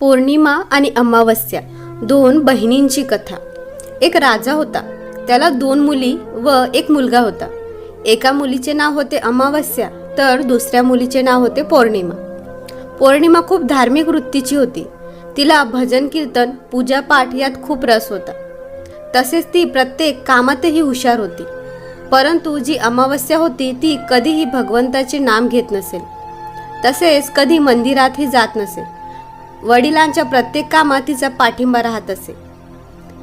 पौर्णिमा आणि अमावस्या दोन बहिणींची कथा. एक राजा होता. त्याला दोन मुली व एक मुलगा होता. एका मुलीचे नाव होते अमावस्या तर दुसऱ्या मुलीचे नाव होते पौर्णिमा. पौर्णिमा खूप धार्मिक वृत्तीची होती. तिला भजन कीर्तन पूजापाठ यात खूप रस होता. तसेच ती प्रत्येक कामातही हुशार होती. परंतु जी अमावस्या होती ती कधीही भगवंताचे नाम घेत नसेल. तसेच कधी मंदिरातही जात नसेल. वडिलांच्या प्रत्येक कामात तिचा पाठिंबा राहत असे.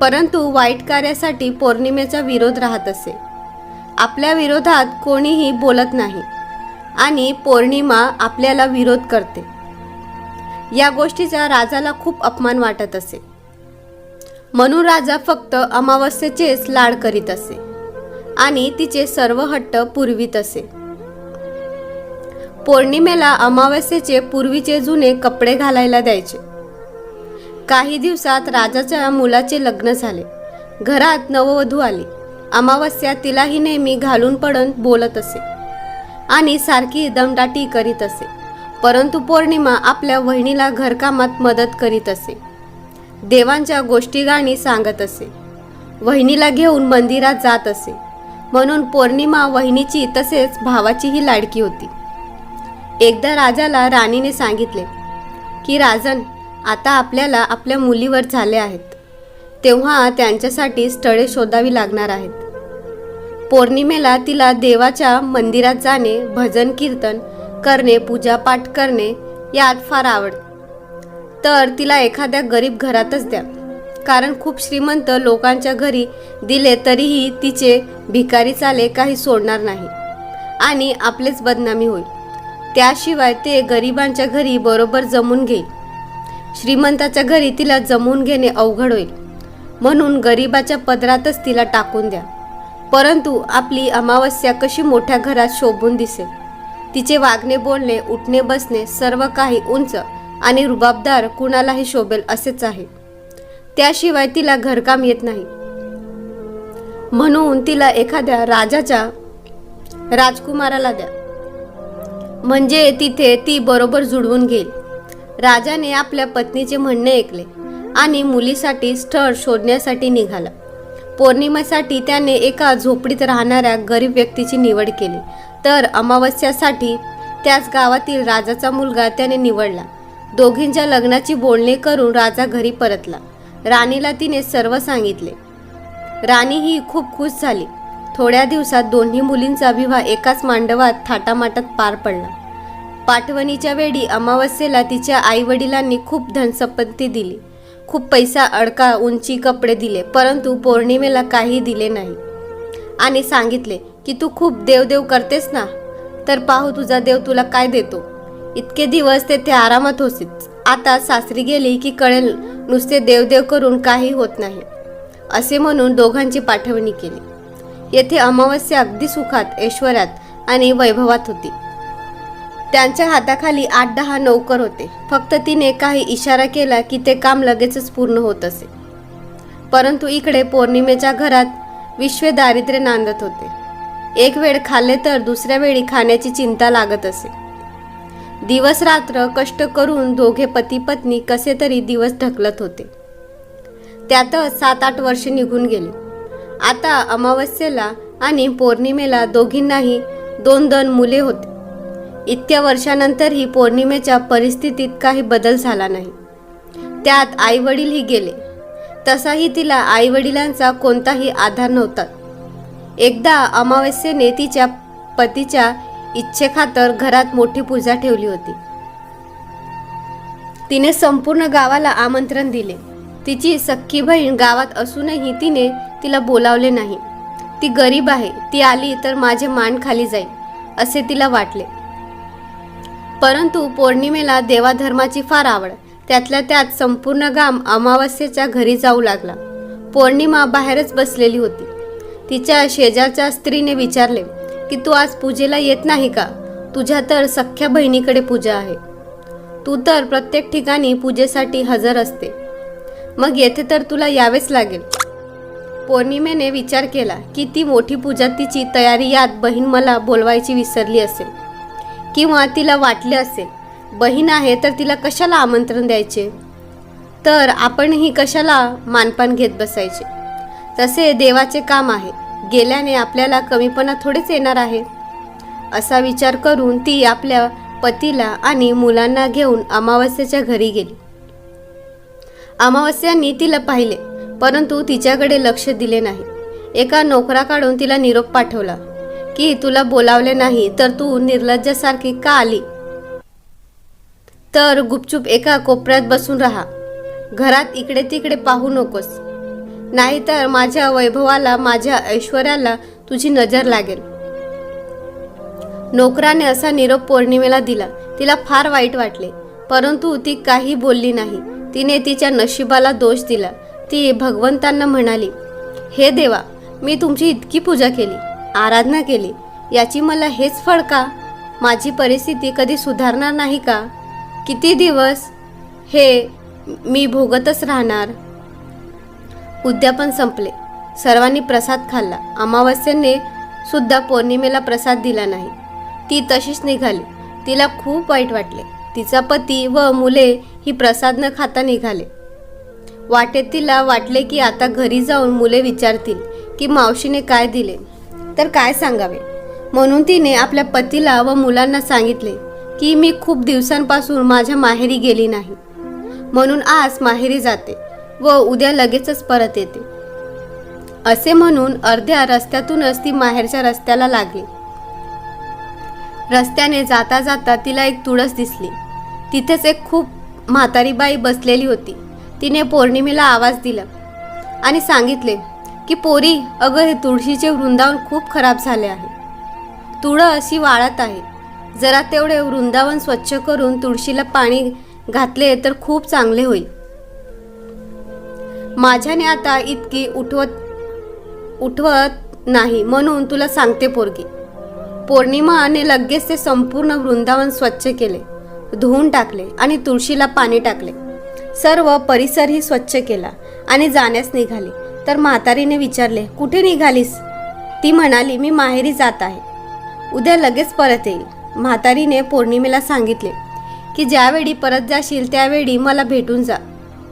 परंतु वाईट कार्यासाठी पौर्णिमेचा विरोध राहत असे. आपल्या विरोधात कोणीही बोलत नाही आणि पौर्णिमा आपल्याला विरोध करते. या गोष्टीचा राजाला खूप अपमान वाटत असे. म्हणून राजा फक्त अमावस्येचेच लाड करीत असे आणि तिचे सर्व हट्ट पुरवीत असे. पौर्णिमेला अमावस्येचे पूर्वीचे जुने कपडे घालायला द्यायचे. काही दिवसात राजाच्या मुलाचे लग्न झाले. घरात नववधू आली. अमावस्या तिलाही नेहमी घालून पडून बोलत असे. आणि सारखी दमदाटी करीत असे. परंतु पौर्णिमा आपल्या वहिनीला घरकामात मदत करीत असे. देवांच्या गोष्टी गाणी सांगत असे. वहिनीला घेऊन मंदिरात जात असे. म्हणून पौर्णिमा वहिनीची तसेच भावाचीही लाडकी होती. एकदा राजाला राणीने सांगितले की राजन आता आपल्याला आपल्या मुलीवर झाले आहेत. तेव्हा त्यांच्यासाठी स्थळे शोधावी लागणार आहेत. पौर्णिमेला तिला देवाच्या मंदिरात जाणे भजन कीर्तन करणे पूजापाठ करणे यात फार आवड. तर तिला एखाद्या गरीब घरातच द्या. कारण खूप श्रीमंत लोकांच्या घरी दिले तरीही तिचे भिकारी चाले काही सोडणार नाही. आणि आपलेच बदनामी होईल. त्याशिवाय ते गरिबांच्या घरी बरोबर जमून घेईल. श्रीमंताच्या घरी तिला जमून घेणे अवघड होईल. म्हणून गरिबाच्या पदरातच तिला टाकून द्या. परंतु आपली अमावस्या कशी मोठ्या घरात शोभून दिसेल? तिचे वागणे बोलणे उठणे बसणे सर्व काही उंच आणि रुबाबदार कुणालाही शोभेल असेच आहे. त्याशिवाय तिला घरकाम येत नाही. म्हणून तिला एखाद्या राजाच्या राजकुमाराला द्या. म्हणजे तिथे ती बरोबर जुळवून घेईल. राजाने आपल्या पत्नीचे म्हणणे ऐकले आणि मुलीसाठी स्थळ शोधण्यासाठी निघाला. पौर्णिमेसाठी त्याने एका झोपडीत राहणाऱ्या गरीब व्यक्तीची निवड केली. तर अमावस्यासाठी त्याच गावातील राजाचा मुलगा त्याने निवडला. दोघींच्या लग्नाची बोलणी करून राजा घरी परतला. राणीला तिने सर्व सांगितले. राणी ही खूप खुश झाली. थोड्या दिवसात दोन्ही मुलींचा विवाह एकाच मांडवात थाटामाटात पार पडला. पाठवणीच्या वेळी अमावस्येला तिच्या आई वडिलांनी खूप धनसंपत्ती दिली. खूप पैसा अडका उंची कपडे दिले परंतु पौर्णिमेला काही दिले नाही. आणि सांगितले की तू खूप देवदेव करतेस ना? तर पाहू तुझा देव तुला काय देतो. इतके दिवस तेथे आरामात होतीच आता सासरी गेली की कळेल नुसते देवदेव करून काही होत नाही. असे म्हणून दोघांची पाठवणी केली. येथे अमावस्या अगदी सुखात ऐश्वर्यात आणि वैभवात होती. त्यांच्या हाताखाली आठ दहा नौकर होते. फक्त तिने काही इशारा केला की ते काम लगेचच पूर्ण होत असे. परंतु इकडे पौर्णिमेच्या घरात विश्व दारिद्र्य नांदत होते. एक वेळ खाल्ले तर दुसऱ्या वेळी खाण्याची चिंता लागत असे. दिवस रात्र कष्ट करून दोघे पती पत्नी कसे तरी दिवस ढकलत होते. त्यातच सात आठ वर्ष निघून गेले. आता अमावस्येला आणि पौर्णिमेला दोघींनाही दोन दोन मुले होते. इतक्या वर्षानंतरही पौर्णिमेच्या परिस्थितीत काही बदल झाला नाही. त्यात आई वडीलही गेले. तसाही तिला आई वडिलांचा कोणताही आधार नव्हता. एकदा अमावस्येने तिच्या पतीच्या इच्छेखातर घरात मोठी पूजा ठेवली होती. तिने संपूर्ण गावाला आमंत्रण दिले. तिची सख्खी बहीण गावात असूनही तिने तिला बोलावले नाही. ती गरीब आहे. ती आली तर माझे मान खाली जाईल असे तिला वाटले. परंतु पौर्णिमेला देवाधर्माची फार आवड. त्यातल्या त्यात संपूर्ण गाम अमावस्येच्या घरी जाऊ लागला. पौर्णिमा बाहेरच बसलेली होती. तिच्या शेजारच्या स्त्रीने विचारले की तू आज पूजेला येत नाही का? तुझ्या तर सख्ख्या बहिणीकडे पूजा आहे. तू तर प्रत्येक ठिकाणी पूजेसाठी हजर असते. मग येथे तर तुला यावेच लागेल. पौर्णिमेने विचार केला की ती मोठी पूजा तिची तयारी यात बहीण मला बोलवायची विसरली असेल. किंवा तिला वाटले असेल बहीण आहे तर तिला कशाला आमंत्रण द्यायचे? तर आपणही कशाला मानपान घेत बसायचे. तसे देवाचे काम आहे. गेल्याने आपल्याला कमीपणा थोडेच येणार आहे. असा विचार करून ती आपल्या पतीला आणि मुलांना घेऊन अमावस्येच्या घरी गेली. अमावस्यांनी तिला पाहिले परंतु तिच्याकडे लक्ष दिले नाही. एका नोकरा काढून तिला निरोप पाठवला की तुला बोलावले नाही तर तू निर्लज्जासारखी का आली? तर गुपचूप एका कोपऱ्यात बसून राहा. घरात इकडे तिकडे पाहू नकोस. नाहीतर माझ्या वैभवाला माझ्या ऐश्वर्याला तुझी नजर लागेल. नोकराने असा निरोप पौर्णिमेला दिला. तिला फार वाईट वाटले परंतु ती काही बोलली नाही. तिने तिच्या नशिबाला दोष दिला. ती भगवंतांना म्हणाली हे देवा मी तुमची इतकी पूजा केली आराधना केली याची मला हेच फळ का? माझी परिस्थिती कधी सुधारणार नाही का? किती दिवस हे मी भोगतच राहणार? उद्यापन संपले. सर्वांनी प्रसाद खाल्ला. अमावस्येने सुद्धा पौर्णिमेला प्रसाद दिला नाही. ती तशीच निघाली. तिला खूप वाईट वाटले. तिचा पती व मुले ही प्रसाद न खाता निघाले. वाटेत तिला वाटले की आता घरी जाऊन मुले विचारतील की मावशीने काय दिले? तर काय सांगावे? म्हणून तिने आपल्या पतीला व मुलांना सांगितले की मी खूप दिवसांपासून माझ्या माहेरी गेली नाही. म्हणून आज माहेरी जाते व उद्या लगेचच परत येते. असे म्हणून अर्ध्या रस्त्यातूनच ती माहेरच्या रस्त्याला लागली. रस्त्याने जाता जाता तिला एक तुळस दिसली. तिथेच एक खूप म्हातारी बाई बसलेली होती. तिने पौर्णिमेला आवाज दिला आणि सांगितले की पोरी अगं हे तुळशीचे वृंदावन खूप खराब झाले आहे. तुळं अशी वाळत आहे. जरा तेवढे वृंदावन स्वच्छ करून तुळशीला पाणी घातले तर खूप चांगले होईल. माझ्याने आता इतकी उठवत उठवत नाही म्हणून तुला सांगते पोरगी. पौर्णिमाने लगेच ते संपूर्ण वृंदावन स्वच्छ केले धुवून टाकले आणि तुळशीला पाणी टाकले. सर्व परिसरही स्वच्छ केला आणि जाण्यास निघाली. तर म्हातारीने विचारले कुठे निघालीस? ती म्हणाली मी माहेरी जात आहे. उद्या लगेच परत येईल. म्हातारीने पौर्णिमेला सांगितले की ज्यावेळी परत जाशील त्यावेळी मला भेटून जा.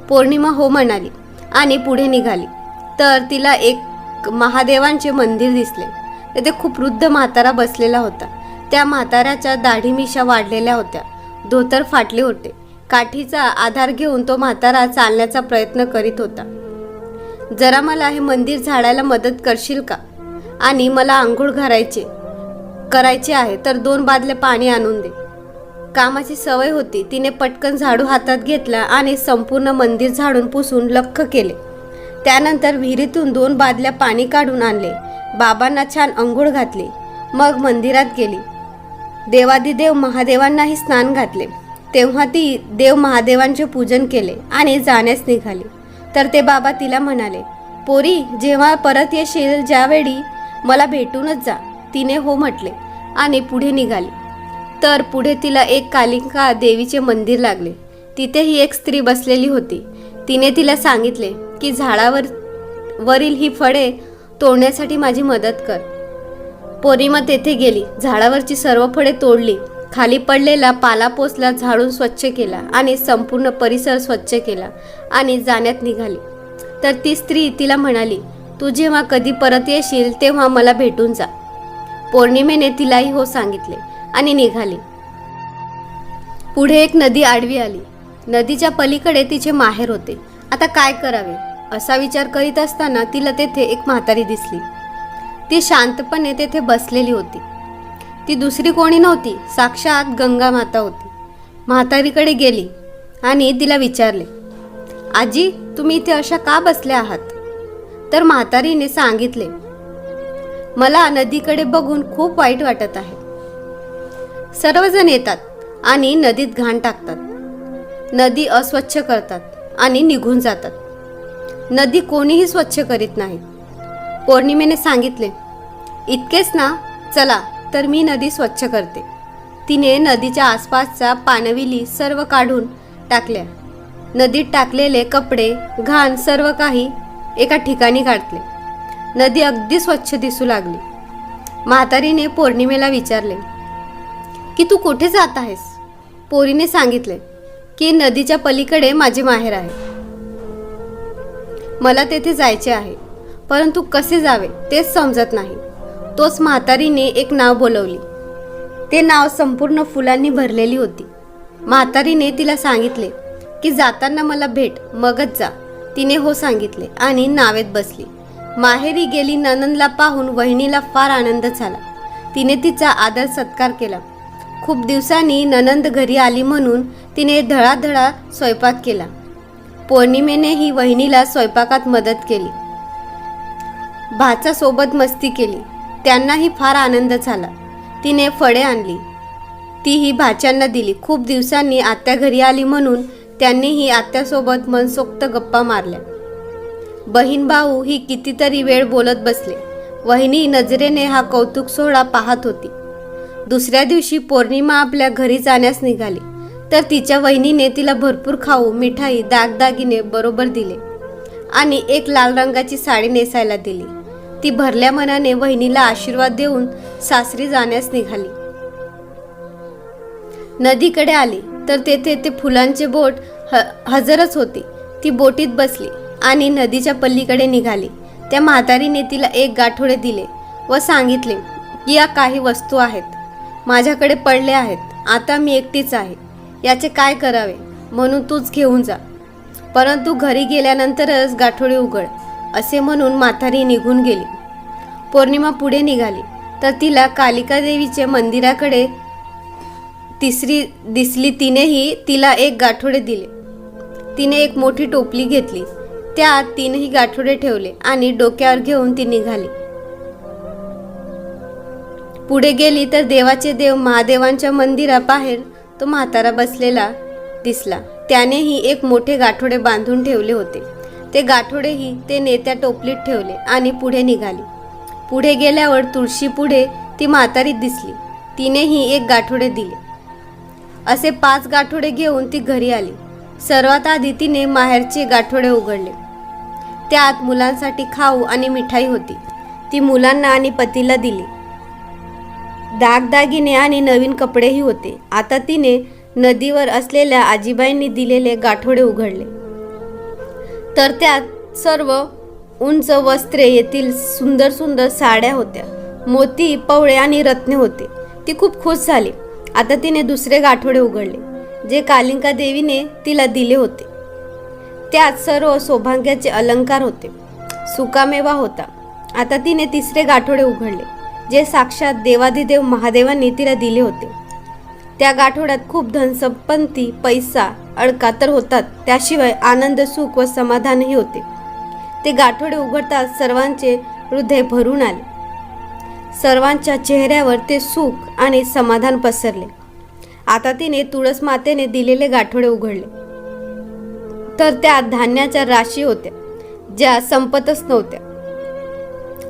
पौर्णिमा हो म्हणाली आणि पुढे निघाली. तर तिला एक महादेवांचे मंदिर दिसले. तेथे खूप वृद्ध म्हातारा बसलेला होता. त्या म्हाताऱ्याच्या दाढी मिशा वाढलेल्या होत्या. धोतर फाटले होते. काठीचा आधार घेऊन तो म्हातारा चालण्याचा प्रयत्न करीत होता. जरा मला हे मंदिर झाडायला मदत करशील का? आणि मला आंघोळ घालायचे करायचे आहे तर दोन बादले पाणी आणून दे. कामाची सवय होती. तिने पटकन झाडू हातात घेतला आणि संपूर्ण मंदिर झाडून पुसून लख्ख केले. त्यानंतर विहिरीतून दोन बादल्या पाणी काढून आणले. बाबांना छान अंघोळ घातली. मग मंदिरात गेली. देवादिदेव महादेवांनाही स्नान घातले. तेव्हा ती देव महादेवांचे पूजन केले आणि जाण्यास निघाली. तर ते बाबा तिला म्हणाले पोरी जेव्हा परत येशील ज्यावेळी मला भेटूनच जा. तिने हो म्हटले आणि पुढे निघाली. तर पुढे तिला एक कालिका देवीचे मंदिर लागले. तिथेही एक स्त्री बसलेली होती. तिने तिला सांगितले की झाडावर वरील ही फळे तोडण्यासाठी माझी मदत कर. पोरीमा तेथे गेली. झाडावरची सर्व फळे तोडली. खाली पडलेला पालापोसला झाडून स्वच्छ केला आणि संपूर्ण परिसर स्वच्छ केला आणि जाण्यात निघाली. तर ती स्त्री तिला म्हणाली तू जेव्हा कधी परत येशील तेव्हा मला भेटून जा. पौर्णिमेने तिलाही हो सांगितले आणि निघाली. पुढे एक नदी आडवी आली. नदीच्या पलीकडे तिचे माहेर होते. आता काय करावे? असा विचार करीत असताना तिला तेथे एक म्हातारी दिसली. ती शांतपणे तेथे बसलेली होती. ती दुसरी कोणी नव्हती साक्षात गंगा माता होती. म्हातारीकडे गेली आणि तिला विचारले आजी तुम्ही इथे अशा का बसल्या आहात? तर म्हातारीने सांगितले मला नदीकडे बघून खूप वाईट वाटत आहे. सर्वजण येतात आणि नदीत घाण टाकतात. नदी अस्वच्छ करतात आणि निघून जातात. नदी कोणीही स्वच्छ करीत नाही पौर्णिमेने सांगितले इतकेच ना चला तर मी नदी स्वच्छ करते. तिने नदीच्या आसपासच्या पाणविली सर्व काढून टाकल्या. नदीत टाकलेले कपडे घाण सर्व काही एका ठिकाणी काढले नदी अगदी स्वच्छ दिसू लागली. म्हातारीने पौर्णिमेला विचारले की तू कुठे जात आहेस? पोरीने सांगितले की नदीच्या पलीकडे माझे माहेर आहे. मला तेथे जायचे आहे परंतु कसे जावे तेच समजत नाही. तोच म्हातारीने एक नाव बोलवली. ते नाव संपूर्ण फुलांनी भरलेली होती. म्हातारीने तिला सांगितले की जाताना मला भेट मगच जा. तिने हो सांगितले आणि नावेत बसली. माहेरी गेली ननंदला पाहून वहिनीला फार आनंद झाला. तिने तिचा आदर सत्कार केला. खूप दिवसांनी ननंद घरी आली म्हणून तिने धडाधडा स्वयंपाक केला. पौर्णिमेने ही वहिनीला स्वयंपाकात मदत केली. भाचा सोबत मस्ती केली. त्यांनाही फार आनंद झाला. तिने फळे आणली. तीही भाच्यांना दिली. खूप दिवसांनी आत्या घरी आली म्हणून त्यांनीही आत्यासोबत मनसोक्त गप्पा मारल्या. बहीण भाऊ ही कितीतरी वेळ बोलत बसले. वहिनी नजरेने हा कौतुक सोहळा पाहत होती. दुसऱ्या दिवशी पौर्णिमा आपल्या घरी जाण्यास निघाली. तर तिच्या वहिनीने तिला भरपूर खाऊ मिठाई दागदागिने बरोबर दिले आणि एक लाल रंगाची साडी नेसायला दिली. ती भरल्या मनाने वहिनीला आशीर्वाद देऊन सासरी जाण्यास निघाली. नदीकडे आली तर तेथे ते फुलांचे बोट ह हजरच होती. ती बोटीत बसली आणि नदीच्या पल्लीकडे निघाली. त्या म्हातारीने तिला एक गाठोडे दिले व सांगितले की या काही वस्तू आहेत. माझ्याकडे पडले आहेत. आता मी एकटीच आहे. याचे काय करावे? म्हणून तूच घेऊन जा. परंतु घरी गेल्यानंतरच गाठोडे उघड असे म्हणून म्हातारी निघून गेली. पौर्णिमा पुढे निघाली. तर तिला कालिका देवीचे मंदिराकडे तिसरी दिसली तिनेही तिला एक गाठोडे दिले. तिने एक मोठी टोपली घेतली. त्यात तीनही गाठोडे ठेवले आणि डोक्यावर घेऊन ती निघाली. पुढे गेली तर देवाचे देव महादेवांच्या मंदिराबाहेर तो म्हातारा बसलेला दिसला. त्यानेही एक मोठे गाठोडे बांधून ठेवले होते. ते गाठोडेही ते नेत्या टोपलीत ठेवले आणि पुढे निघाली. पुढे गेल्यावर तुळशी पुढे ती म्हातारी दिसली. तिनेही एक गाठोडे दिले. असे पाच गाठोडे घेऊन ती घरी आली. सर्वात आधी तिने माहेरचे गाठोडे उघडले. त्यात मुलांसाठी खाऊ आणि मिठाई होती. ती मुलांना आणि पतीला दिली. दागदागिने आणि नवीन कपडेही होते. आता तिने नदीवर असलेल्या आजीबाईंनी दिलेले गाठोडे उघडले. तर त्यात सर्व उंच वस्त्रे येथील सुंदर सुंदर साड्या होत्या. मोती पवळे आणि रत्ने होते. ती खूप खुश झाली. आता तिने दुसरे गाठोडे उघडले जे कालिंका देवीने तिला दिले होते. त्यात सर्व सौभाग्याचे अलंकार होते. सुकामेवा होता. आता तिने तिसरे गाठोडे उघडले. जे साक्षात देवाधिदेव महादेवांनी तिला दिले होते. त्या गाठोड्यात खूप धनसंपत्ती पैसा अडका तर होतात. त्याशिवाय आनंद सुख व समाधानही होते. ते गाठोडे उघडताच सर्वांचे हृदय भरून आले. सर्वांच्या चेहऱ्यावर ते सुख आणि समाधान पसरले. आता तिने तुळस मातेने दिलेले गाठोडे उघडले. तर त्या धान्याच्या राशी होत्या ज्या संपतच नव्हत्या.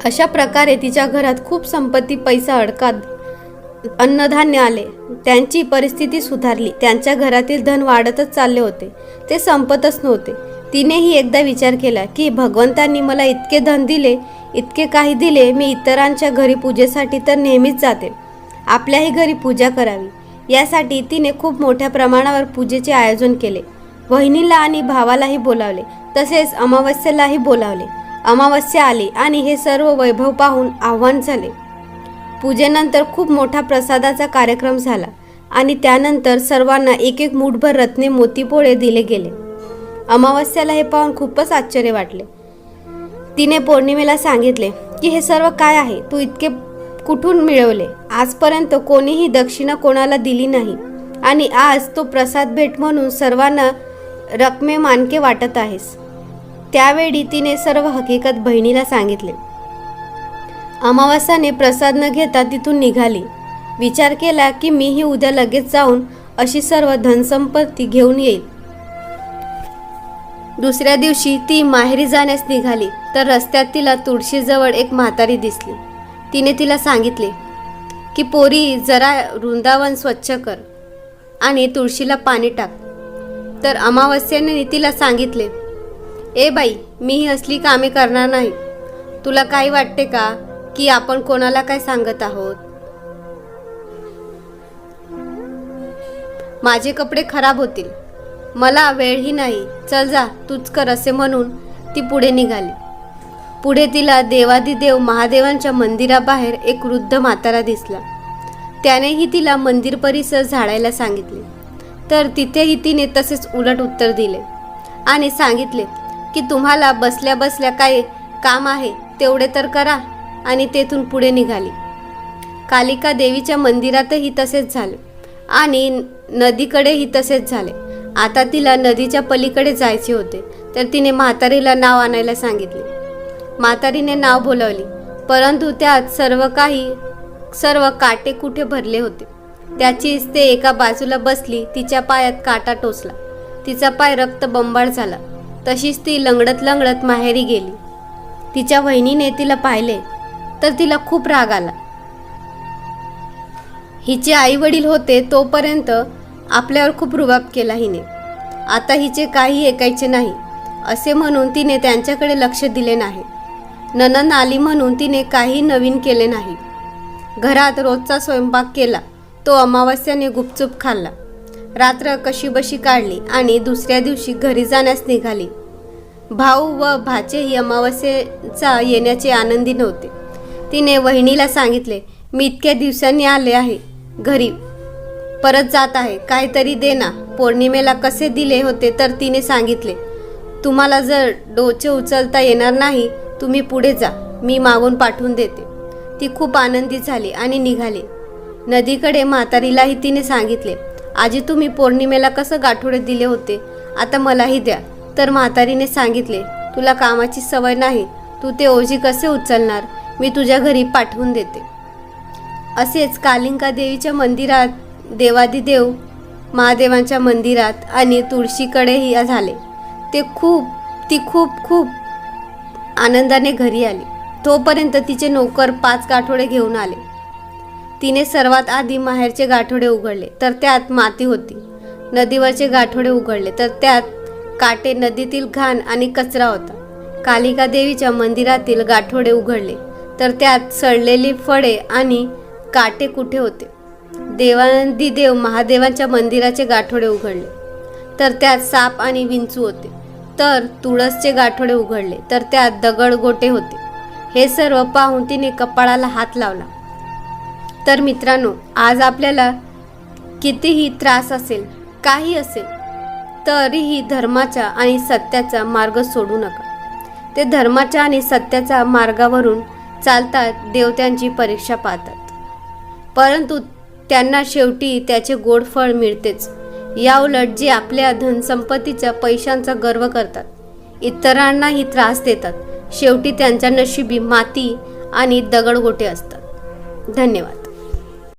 अशा प्रकारे तिच्या घरात खूप संपत्ती पैसा अडकात अन्नधान्य आले. त्यांची परिस्थिती सुधारली. त्यांच्या घरातील धन वाढतच चालले होते. ते संपतच नव्हते. तिनेही एकदा विचार केला की भगवंतांनी मला इतके धन दिले इतके काही दिले मी इतरांच्या घरी पूजेसाठी तर नेहमीच जाते. आपल्याही घरी पूजा करावी. यासाठी तिने खूप मोठ्या प्रमाणावर पूजेचे आयोजन केले. वहिनीला आणि भावालाही बोलावले. तसेच अमावस्येलाही बोलावले. अमावस्या आली आणि हे सर्व वैभव पाहून आव्हान झाले. पूजेनंतर खूप मोठा प्रसादाचा कार्यक्रम झाला आणि त्यानंतर सर्वांना एक एक मुठभर रत्ने मोतीपोळे दिले गेले. अमावस्याला हे पाहून खूपच आश्चर्य वाटले. तिने पौर्णिमेला सांगितले की हे सर्व काय आहे? तू इतके कुठून मिळवले? आजपर्यंत कोणीही दक्षिणा कोणाला दिली नाही आणि आज तो प्रसाद भेट म्हणून सर्वांना रकमे मानके वाटत आहेस. त्यावेळी तिने सर्व हकीकत बहिणीला सांगितले. अमावास्याने प्रसाद न घेता तिथून निघाली. विचार केला की मीही उद्या लगेच जाऊन अशी सर्व धनसंपत्ती घेऊन येईल. दुसऱ्या दिवशी ती माहेरी जाण्यास निघाली तर रस्त्यात तिला तुळशीजवळ एक म्हातारी दिसली. तिने तिला सांगितले की पोरी जरा वृंदावन स्वच्छ कर आणि तुळशीला पाणी टाक. तर अमावस्याने तिला सांगितले ए बाई मी ही असली कामे करणार नाही. तुला काही वाटते का की आपण कोणाला काय सांगत आहोत? माझे कपडे खराब होतील. मला वेळही नाही. चल जा तूच कर असे म्हणून ती पुढे निघाली. पुढे तिला देवादिदेव महादेवांच्या मंदिराबाहेर एक वृद्ध म्हातारा दिसला. त्यानेही तिला मंदिर परिसर झाडायला सांगितले. तर तिथेही तिने तसेच उलट उत्तर दिले आणि सांगितले की तुम्हाला बसल्या बसल्या काय काम आहे तेवढे तर करा आणि तेथून पुढे निघाली. कालिका देवीच्या मंदिरातही तसेच झाले आणि नदीकडेही तसेच झाले. आता तिला नदीच्या पलीकडे जायचे होते तर तिने म्हातारीला नाव आणायला सांगितले. म्हातारीने नाव बोलावली परंतु त्यात सर्व काही सर्व काटे कुठे भरले होते? त्याचीच ते एका बाजूला बसली तिच्या पायात काटा टोचला. तिचा पाय रक्त बंबाळ झाला. तशीच ती लंगडत लंगडत माहेरी गेली. तिच्या वहिनीने तिला पाहिले तर तिला खूप राग आला. हिचे आई वडील होते तोपर्यंत आपल्यावर खूप रुबाब केला हिने. आता हिचे काही ऐकायचे नाही असे म्हणून तिने त्यांच्याकडे लक्ष दिले नाही. ननन आली म्हणून तिने काही नवीन केले नाही. घरात रोजचा स्वयंपाक केला तो अमावस्याने गुपचूप खाल्ला. रात्र कशीबशी काढली आणि दुसऱ्या दिवशी घरी जाण्यास निघाली. भाऊ व भाचेही अमावस्येचा येण्याचे आनंदी नव्हते. तिने वहिनीला सांगितले मी इतक्या दिवसांनी आले आहे घरी. परत जात आहे काहीतरी दे ना. पौर्णिमेला कसे दिले होते तर तिने सांगितले तुम्हाला जर डोचे उचलता येणार नाही तुम्ही पुढे जा. मी मागून पाठवून देते. ती खूप आनंदी झाली आणि निघाली. नदीकडे म्हातारीलाही तिने सांगितले आजी तुम्ही पौर्णिमेला कसं गाठोडे दिले होते? आता मलाही द्या. तर म्हातारीने सांगितले तुला कामाची सवय नाही. तू ते ओझी कसे उचलणार? मी तुझ्या घरी पाठवून देते. असेच कालिंका देवीच्या मंदिरात देवादिदेव महादेवांच्या मंदिरात आणि तुळशीकडेही झाले. ते खूप ती खूप खूप आनंदाने घरी आली. तोपर्यंत तिचे नोकर पाच गाठोडे घेऊन आले. तिने सर्वात आधी माहेरचे गाठोडे उघडले तर त्यात माती होती. नदीवरचे गाठोडे उघडले तर त्यात काटे नदीतील घाण आणि कचरा होता. कालिका देवीच्या मंदिरातील गाठोडे उघडले तर त्यात सडलेली फळे आणि काटे कुठे होते? देवादिदेव महादेवांच्या मंदिराचे गाठोडे उघडले तर त्यात साप आणि विंचू होते. तर तुळसचे गाठोडे उघडले तर त्यात दगड गोटे होते. हे सर्व पाहून तिने कपाळाला हात लावला. तर मित्रांनो आज आपल्याला कितीही त्रास असेल काही असेल तरीही धर्माचा आणि सत्याचा मार्ग सोडू नका. ते धर्माच्या आणि सत्याच्या मार्गावरून चालतात देवत्यांची परीक्षा पाहतात. परंतु त्यांना शेवटी त्याचे गोड फळ मिळतेच. याउलट जे आपल्या धनसंपत्तीच्या पैशांचा गर्व करतात इतरांनाही त्रास देतात शेवटी त्यांच्या नशिबी माती आणि दगडगोटे असतात. धन्यवाद.